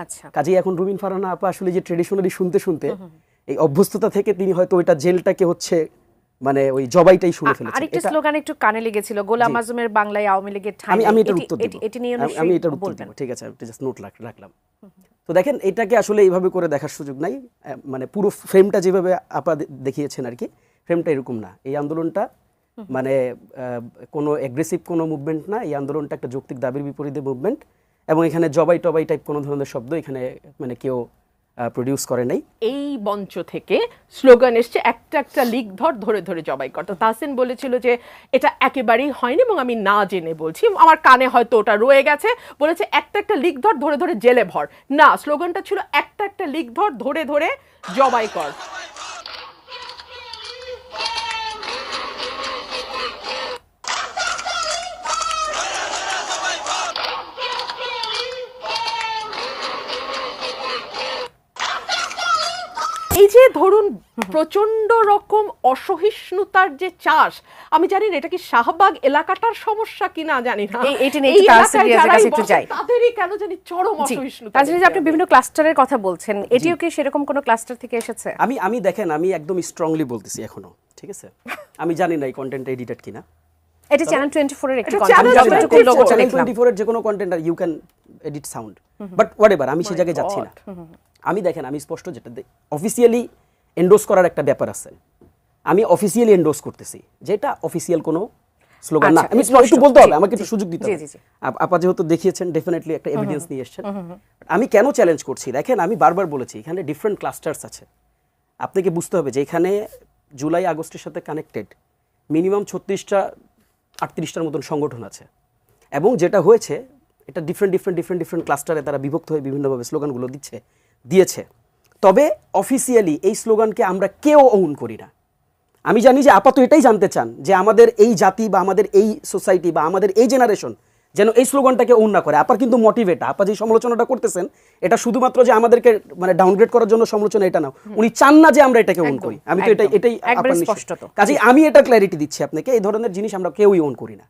আচ্ছা। কাজেই এখন রুবিন ফারহানা আপা আসলে যে ট্রেডিশনালি শুনতে শুনতে এই অভ্যস্ততা থেকে তিনি হয়তো ওইটা জেলটাকে হচ্ছে মানে ওই জবাইটাই শুনে ফেলেছেন। আরেকটা স্লোগান একটু কানে লেগেছিল গোলাম আজমের বাংলায় আওয়ামী লীগের ঠাঁই। আমি। আমি এটার উত্তর দেব। এটি- এটি নিয়ে আমি- আমি এটার উত্তর দেব ঠিক আছে জাস্ট নোট রাখলাম। তো দেখেন এটাকে আসলে এইভাবে করে দেখার সুযোগ নাই। মানে পুরো ফ্রেমটা যেভাবে আপা দেখিয়েছেন আর কি ফ্রেমটা এরকম না। এই আন্দোলনটা মানে কোনো অ্যাগ্রেসিভ কোনো মুভমেন্ট না। এই আন্দোলনটা একটা যৌক্তিক দাবির বিপরীতে মুভমেন্ট এবং এখানে জবাই টবাই টাইপ কোনো ধরনের শব্দ এখানে মানে কেউ প্রডিউস করে নাই। এই মঞ্চ থেকে স্লোগান এসছে, একটা একটা লিক ধর ধরে ধরে জবাই কর। তো তাহসিন বলেছিল যে এটা একেবারেই হয়নি এবং আমি না জেনে বলছি। আমার কানে হয়তো ওটা রয়ে গেছে। বলেছে, একটা একটা লিক ধর ধরে ধরে জেলে ভর। না, স্লোগানটা ছিল, একটা একটা লিক ধর ধরে ধরে জবাই কর। এই যে ধরুন প্রচণ্ড রকম অসহিষ্ণুতার যে চাষ আমি জানি না এটা কি শাহবাগ এলাকাটার সমস্যা কিনা জানি না। তাদেরই কেন জানি চরম অসহিষ্ণুতা আপনি বিভিন্ন ক্লাস্টারের কথা বলছেন এটিও কি সেরকম কোনো ক্লাস্টার থেকে এসেছে? আমি আমি দেখেন আমি একদম স্ট্রংলি বলতেছি এখনও ঠিক আছে? আমি জানি না এই কন্টেন্ট এডিটেড কিনা। এটি চ্যানেল টোয়েন্টি ফোরের একটি আমি যতটুকু 24 লক্ষ্য চ্যানেল দেখলাম। টোয়েন্টি ফোরের যে কোনো content are you can edit sound but whatever আমি সে জায়গায় যাচ্ছি না। আমি দেখেন আমি স্পষ্ট যেটা অফিসিয়ালি এন্ডোজ করার একটা ব্যাপার আছে। আমি অফিসিয়ালি এন্ডোজ করতেছি যেটা অফিসিয়াল কোনো স্লোগান না। আচ্ছা, আমি একটু বলতে হবে আমাকে একটু সুযোগ দিতে হবে। আপা যেহেতু দেখিয়েছেন ডেফিনেটলি একটা এভিডেন্স নিয়ে এসেছেন। আমি কেন চ্যালেঞ্জ করছি? দেখেন আমি বারবার বলেছি এখানে ডিফারেন্ট ক্লাস্টার্স আছে। আপনাকে বুঝতে হবে যে এখানে জুলাই আগস্টের সাথে কানেক্টেড মিনিমাম ছত্রিশটা আটত্রিশটার মতন সংগঠন আছে। এবং যেটা হয়েছে এটা ডিফারেন্ট ডিফারেন্ট ডিফারেন্ট ডিফারেন্ট ক্লাস্টারে তারা বিভক্ত হয়ে বিভিন্নভাবে স্লোগানগুলো দিচ্ছে। দিয়েছে। তবে অফিসিয়ালি এই স্লোগানকে আমরা কেউ ওন করি না। আমি জানি যে আপাতত এটাই জানতে চান যে আমাদের এই জাতি বা আমাদের এই সোসাইটি বা আমাদের এই জেনারেশন যেন এই স্লোগানটাকে ওন না করে। আপার কিন্তু মোটিভেট আপা যে সমালোচনাটা করতেছেন এটা শুধুমাত্র যে আমাদেরকে মানে ডাউনগ্রেড করার জন্য সমালোচনা এটা না উনি চান না যে আমরা এটাকে ওন করি। আমি তো এটাই। এটাই স্পষ্টত। কাজেই আমি এটা ক্ল্যারিটি দিচ্ছি আপনাকে এই ধরনের জিনিস আমরা কেউই ওন করি না।